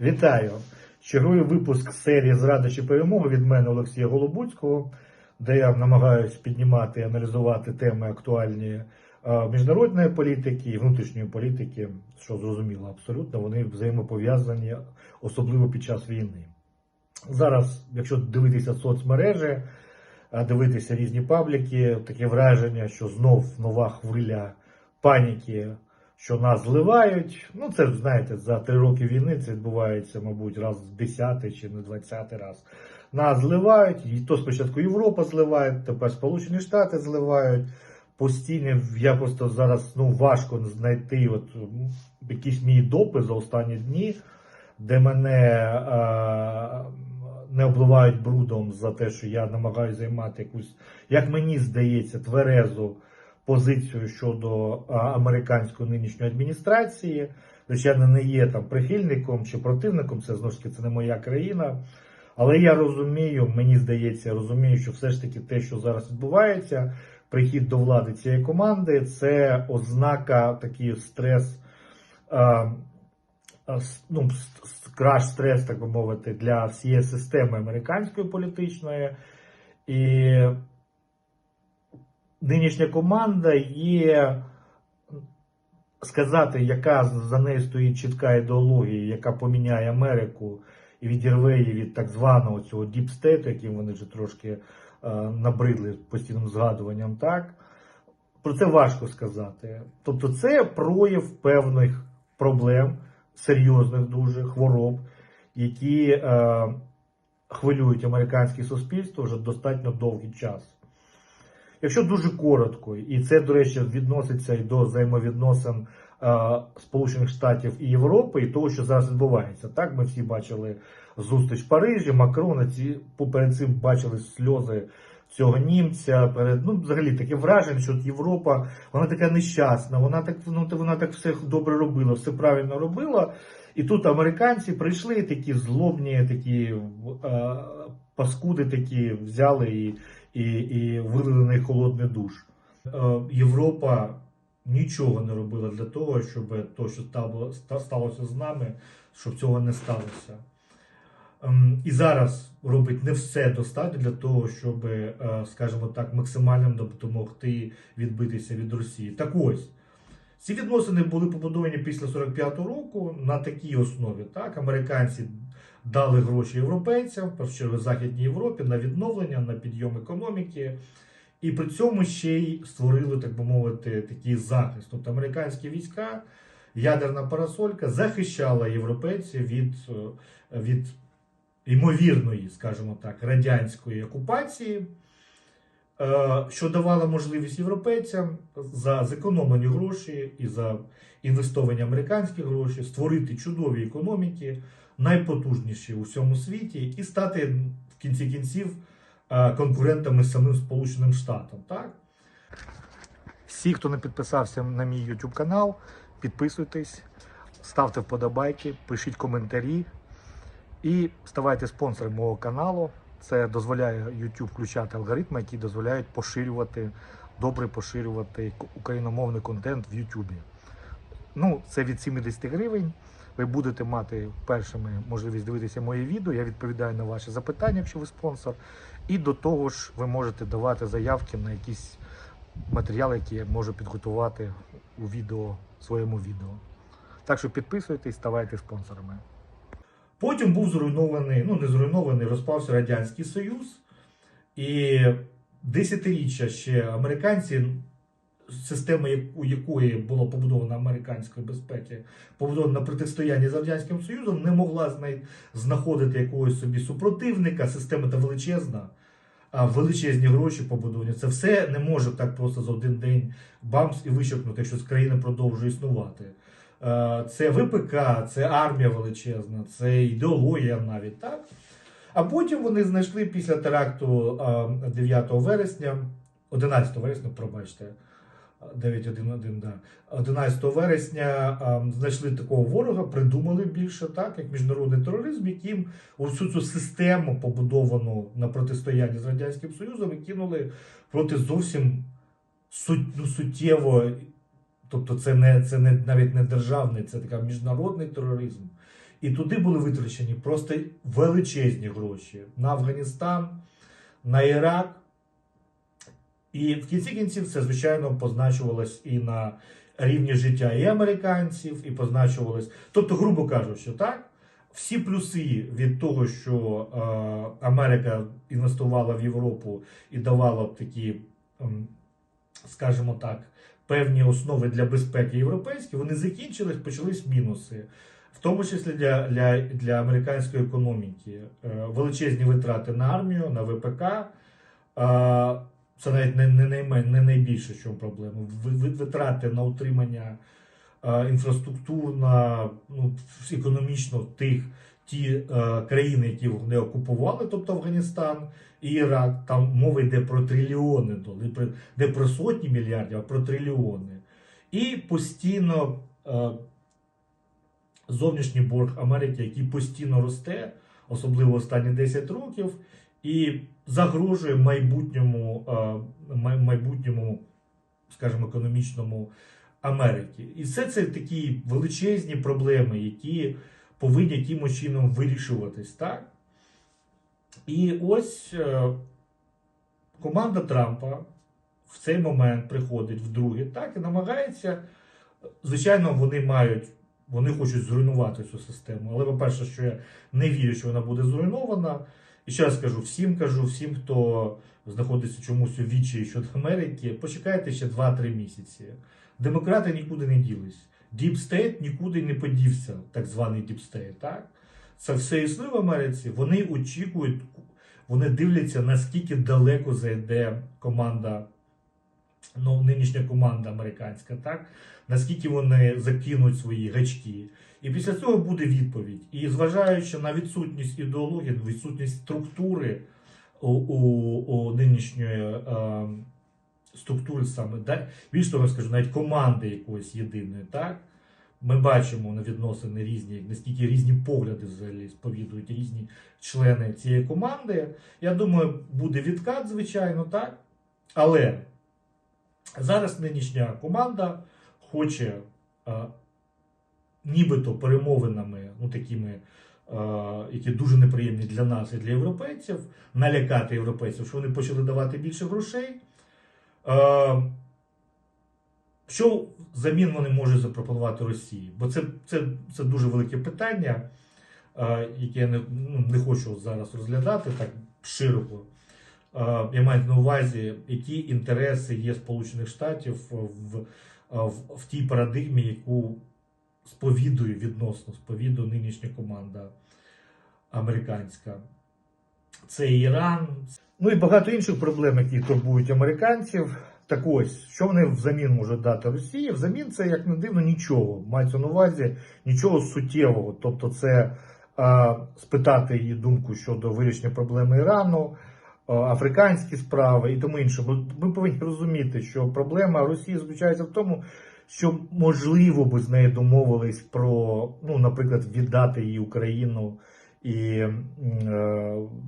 Вітаю! Черговий випуск серії Зрада чи перемоги від мене Олексія Голобуцького, де я намагаюся піднімати і аналізувати теми актуальні е, міжнародної політики і внутрішньої політики, що зрозуміло абсолютно, вони взаємопов'язані, особливо під час війни. Зараз, якщо дивитися соцмережі, е, дивитися різні пабліки, таке враження, що знов нова хвиля паніки, що нас зливають. Ну, це знаєте, за три роки війни це відбувається, мабуть, раз в 10 чи не 20 раз. Нас зливають, і то спочатку Європа зливає, тепер Сполучені Штати зливають. Постійно я просто зараз ну, важко знайти от, м, якийсь мій допис за останні дні, де мене е, не обливають брудом за те, що я намагаюся займати якусь, як мені здається, тверезу позицію щодо американської нинішньої адміністрації. Звичайно, не є там прихильником чи противником, це знову ж таки це не моя країна. Але я розумію, мені здається, я розумію, що все ж таки те, що зараз відбувається, прихід до влади цієї команди, це ознака такий стрес, а, ну, краш стрес, так би мовити, для всієї системи американської політичної. І нинішня команда є сказати, яка за нею стоїть чітка ідеологія, яка поміняє Америку і відірве її від так званого цього діпстейту, яким вони вже трошки е, набридли постійним згадуванням, так про це важко сказати. Тобто, це прояв певних проблем, серйозних дуже хвороб, які е, хвилюють американське суспільство вже достатньо довгий час. Якщо дуже коротко, і це, до речі, відноситься і до взаємовідносин е, Сполучених Штатів і Європи, і того, що зараз відбувається. Так, ми всі бачили зустріч в Парижі, Макрона, ці перед цим бачили сльози цього німця. Перед ну, взагалі таке враження, що Європа вона така нещасна, вона так ну, вона так все добре робила, все правильно робила. І тут американці прийшли такі злобні, такі е, паскуди, такі взяли і і, і вилили холодний душ. Е, Європа нічого не робила для того, щоб то, що сталося з нами, щоб цього не сталося. Ем, І зараз робить не все достатньо для того, щоб, е, скажімо так, максимально допомогти відбитися від Росії. Так ось. Ці відносини були побудовані після 45-го року на такій основі. Так, американці дали гроші європейцям, в Західній Європі, на відновлення, на підйом економіки. І при цьому ще й створили, так би мовити, такий захист. Тобто американські війська, ядерна парасолька захищала європейців від, від ймовірної, скажімо так, радянської окупації, е, що давало можливість європейцям за зекономлені гроші і за інвестовані американські гроші створити чудові економіки, найпотужніші у всьому світі, і стати в кінці кінців е, конкурентами з самим Сполученим Штатом. Так? Всі, хто не підписався на мій YouTube канал, підписуйтесь, ставте вподобайки, пишіть коментарі і ставайте спонсором мого каналу. Це дозволяє YouTube включати алгоритми, які дозволяють поширювати, добре поширювати україномовний контент в YouTube. Ну, це від 70 гривень. Ви будете мати першими можливість дивитися моє відео. Я відповідаю на ваші запитання, якщо ви спонсор. І до того ж, ви можете давати заявки на якісь матеріали, які я можу підготувати у відео, своєму відео. Так що підписуйтесь, ставайте спонсорами. Потім був зруйнований, ну не зруйнований, розпався Радянський Союз. І десятиріччя ще американці, система, у якої було побудована американської безпеки, побудована на протистоянні з Радянським Союзом, не могла знаходити якогось собі супротивника. Система та величезна, а величезні гроші побудовані. Це все не може так просто за один день бамс і вищерпнути, якщо країна продовжує існувати. Е, Це ВПК, це армія величезна, це ідеологія навіть так. А потім вони знайшли після теракту е, 9 вересня, 11 вересня, пробачте, 9.1.1, да. 11 вересня знайшли такого ворога, придумали більше так, як міжнародний тероризм, яким усю цю систему, побудовану на протистоянні з Радянським Союзом, кинули проти зовсім суть, ну, суттєво Тобто це не це не навіть не державний, це така міжнародний тероризм. І туди були витрачені просто величезні гроші на Афганістан, на Ірак. І в кінці кінців це, звичайно, позначувалось і на рівні життя і американців, і позначувалось. Тобто, грубо кажучи, так, всі плюси від того, що е, Америка інвестувала в Європу і давала такі, ем, скажімо так, певні основи для безпеки європейські, вони закінчились, почались мінуси. В тому числі для, для, для американської економіки. Е, величезні витрати на армію, на ВПК. Це навіть не, не, не найбільше, що проблема. Ви- ви- Витрати на утримання е, інфраструктур, на ну, економічно тих ті е, країни, які вони окупували, тобто Афганістан і Ірак, там мова йде про трильйони доларів, не про сотні мільярдів, а про трильйони. І постійно е, зовнішній борг Америки, який постійно росте, особливо останні 10 років, і загрожує майбутньому, е, майбутньому, скажімо, економічному Америки. І все це такі величезні проблеми, які повинні якимось чином вирішуватись, так? І ось е, команда Трампа в цей момент приходить вдруге, так, і намагається. Звичайно, вони мають, вони хочуть зруйнувати цю систему. Але, по-перше, що я не вірю, що вона буде зруйнована. І ще раз кажу, всім кажу, всім, хто знаходиться чомусь у вічі щодо Америки, почекайте ще 2-3 місяці. Демократи нікуди не ділись. State нікуди не подівся, так званий State, так? Це все існує в Америці. Вони очікують, вони дивляться, наскільки далеко зайде команда, ну, нинішня команда американська, так? Наскільки вони закинуть свої гачки. І після цього буде відповідь. І зважаючи на відсутність ідеології, відсутність структури у, у, у нинішньої е, структури саме, да? більш того скажу, навіть команди якоїсь єдиної, так? Ми бачимо на відносини різні, наскільки різні погляди взагалі сповідують різні члени цієї команди. Я думаю, буде відкат, звичайно, так. Але зараз нинішня команда хоче е, нібито перемовинами, ну такими, е, які дуже неприємні для нас і для європейців, налякати європейців, що вони почали давати більше грошей. Е, що взамін вони можуть запропонувати Росії? Бо це, це, це дуже велике питання, е, яке я не, ну, не хочу зараз розглядати так широко. Е, Я маю на увазі, які інтереси є Сполучених Штатів в, в, в тій парадигмі, яку сповідує відносно сповідує нинішня команда американська. Це Іран, ну і багато інших проблем, які турбують американців. Так ось, що вони взамін можуть дати Росії? Взамін це, як не дивно, нічого. Мається на увазі нічого суттєвого. Тобто, це е, спитати її думку щодо вирішення проблеми Ірану, е, африканські справи і тому інше. Бо ми повинні розуміти, що проблема Росії заключається в тому, що можливо би з нею домовились про, ну, наприклад, віддати їй Україну і е,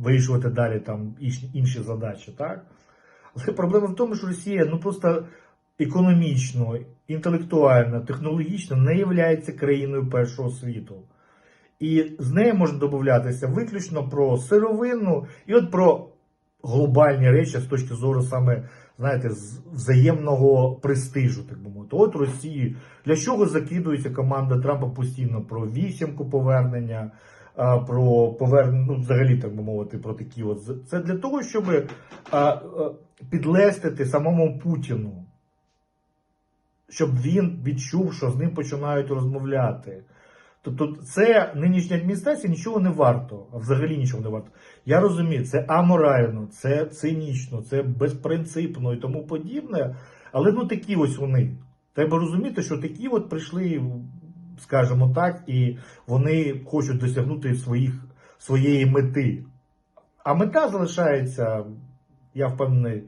вирішувати далі там інші, задачі, так? Але проблема в тому, що Росія ну просто економічно, інтелектуально, технологічно не є країною першого світу. І з нею можна домовлятися виключно про сировину і от про глобальні речі з точки зору саме, знаєте, взаємного престижу, так би мовити. От Росії для чого закидується команда Трампа постійно про вісімку повернення, про повернення, ну, взагалі, так би мовити, про такі от. Це для того, щоб підлестити самому Путіну, щоб він відчув, що з ним починають розмовляти. Тобто, це нинішня адміністрація нічого не варто, а взагалі нічого не варто. Я розумію, це аморально, це цинічно, це безпринципно і тому подібне. Але ну такі ось вони. Треба розуміти, що такі от прийшли, скажімо так, і вони хочуть досягнути своїх, своєї мети. А мета залишається, я впевнений,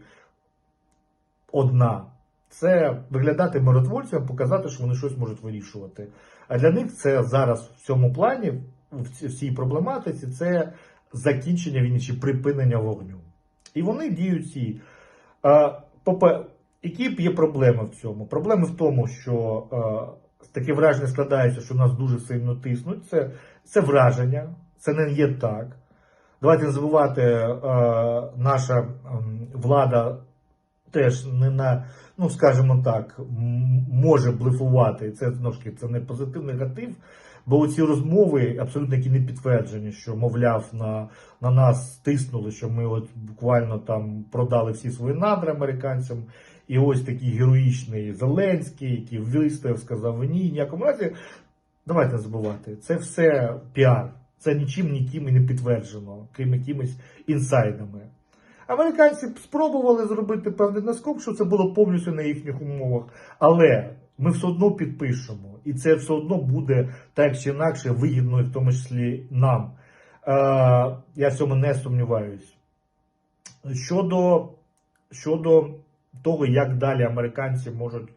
одна. Це виглядати миротворцями, показати, що вони щось можуть вирішувати. А для них це зараз в цьому плані, в цій проблематиці, це закінчення війни чи припинення вогню. І вони діють ці. Які є проблеми в цьому? Проблеми в тому, що таке враження складається, що нас дуже сильно тиснуть. Це Це враження, це не є так. Давайте не забувати, наша влада теж не на, ну скажімо так, може блефувати. Це знову це не позитив, негатив. Бо ці розмови абсолютно які не підтверджені, що, мовляв, на, на нас тиснули, що ми от буквально там продали всі свої надри американцям. І ось такий героїчний Зеленський, який вистояв, сказав ні, ніякому разі. Давайте не забувати, це все піар. Це нічим ніким і не підтверджено, крім якимись інсайдами. Американці спробували зробити певний наскок, що це було повністю на їхніх умовах, але ми все одно підпишемо, і це все одно буде так чи інакше вигідно, в тому числі нам. Е, я в цьому не сумніваюсь. Щодо, щодо того, як далі американці можуть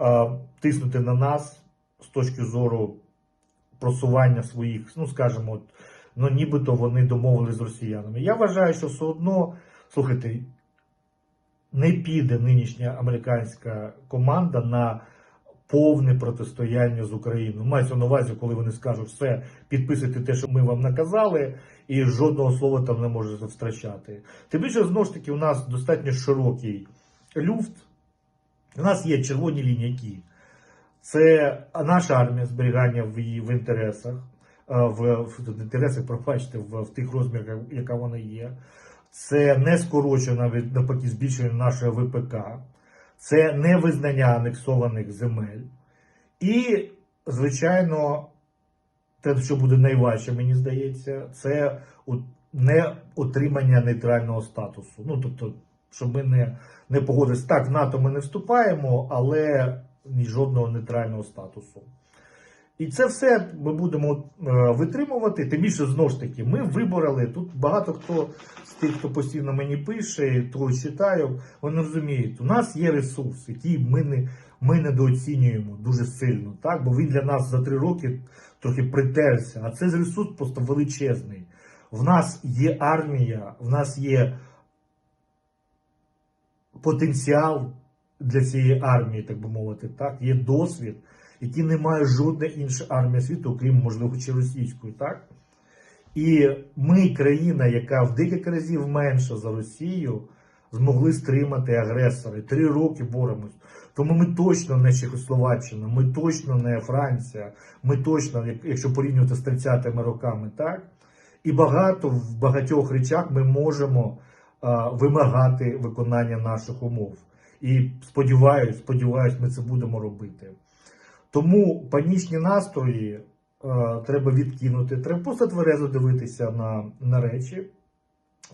е, тиснути на нас з точки зору просування своїх, ну скажімо, ну нібито вони домовились з росіянами. Я вважаю, що все одно, слухайте, не піде нинішня американська команда на повне протистояння з Україною. Мається на увазі, коли вони скажуть, все, підписуйте те, що ми вам наказали, і жодного слова там не можете втрачати. Тим більше, знову ж таки, у нас достатньо широкий люфт. У нас є червоні лінії, це наша армія зберігання в її в інтересах, е, в, в інтересах, пробачте, в, в тих розмірах, яка вона є. Це не скорочена від навпаки збільшення нашого ВПК, це не визнання анексованих земель. І, звичайно, те, що буде найважче, мені здається, це не отримання нейтрального статусу. Ну, тобто, щоб ми не, не погодились. Так, в НАТО ми не вступаємо, але ні жодного нейтрального статусу. І це все ми будемо е, витримувати. Тим більше знову ж таки, ми вибороли. Тут багато хто з тих, хто постійно мені пише, то читаю, вони розуміють, у нас є ресурс, який ми не, ми недооцінюємо дуже сильно, так? бо він для нас за три роки трохи притерся. А цей ресурс просто величезний. В нас є армія, в нас є потенціал для цієї армії, так би мовити, так, є досвід, який не має жодна інша армія світу, окрім, можливо, чи російської, так? І ми, країна, яка в декілька разів менша за Росію, змогли стримати агресора. Три роки боремось. Тому ми точно не Чехословаччина, ми точно не Франція, ми точно, якщо порівнювати з 30-ми роками, так? І багато в багатьох речах ми можемо а, вимагати виконання наших умов. І сподіваюсь, сподіваюсь, ми це будемо робити. Тому панічні настрої е, треба відкинути. Треба просто тверезо дивитися на, на речі.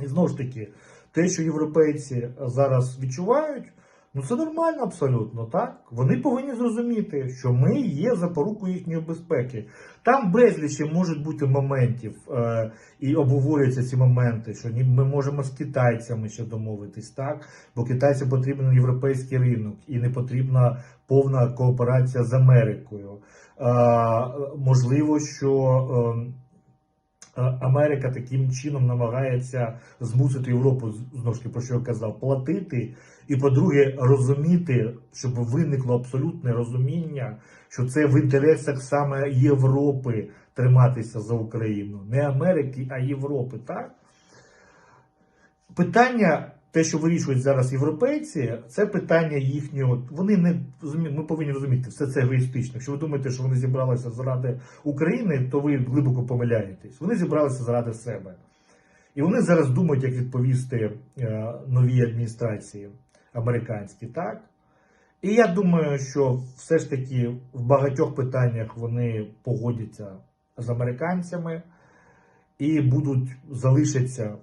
І знову ж таки, те, що європейці зараз відчувають, ну це нормально абсолютно, так? Вони повинні зрозуміти, що ми є запорукою їхньої безпеки. Там безліч можуть бути моментів, е, і обговорюються ці моменти, що ми можемо з китайцями ще домовитись, так? Бо китайцям потрібен європейський ринок і не потрібна повна кооперація з Америкою. Е, можливо, що е, е, Америка таким чином намагається змусити Європу, знову ж таки, про що я казав, платити. І, по-друге, розуміти, щоб виникло абсолютне розуміння, що це в інтересах саме Європи триматися за Україну, не Америки, а Європи. Так? Питання, те, що вирішують зараз європейці, це питання їхнього. Вони не ми повинні розуміти, все це егоїстично. Якщо ви думаєте, що вони зібралися заради України, то ви глибоко помиляєтесь. Вони зібралися заради себе. І вони зараз думають, як відповісти е, новій адміністрації американській, так? І я думаю, що все ж таки в багатьох питаннях вони погодяться з американцями і будуть залишаться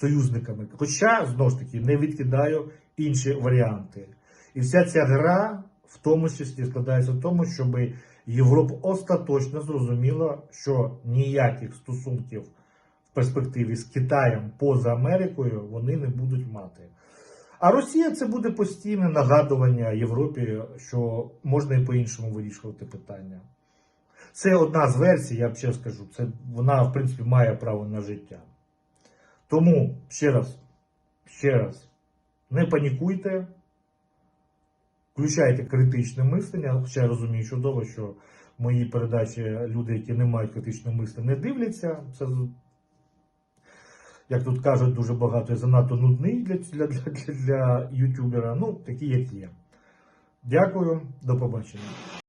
союзниками. Хоча, знову ж таки, не відкидаю інші варіанти. І вся ця гра в тому числі складається в тому, щоб Європа остаточно зрозуміла, що ніяких стосунків в перспективі з Китаєм поза Америкою вони не будуть мати. А Росія це буде постійне нагадування Європі, що можна і по-іншому вирішувати питання. Це одна з версій, я б ще скажу. Це вона, в принципі, має право на життя. Тому ще раз, ще раз, не панікуйте, включайте критичне мислення, хоча я розумію чудово, що мої передачі люди, які не мають критичного мислення, не дивляться. Це як тут кажуть, дуже багато і занадто нудний для, для, для, для, для ютубера. Ну, такі, як є. Дякую, до побачення.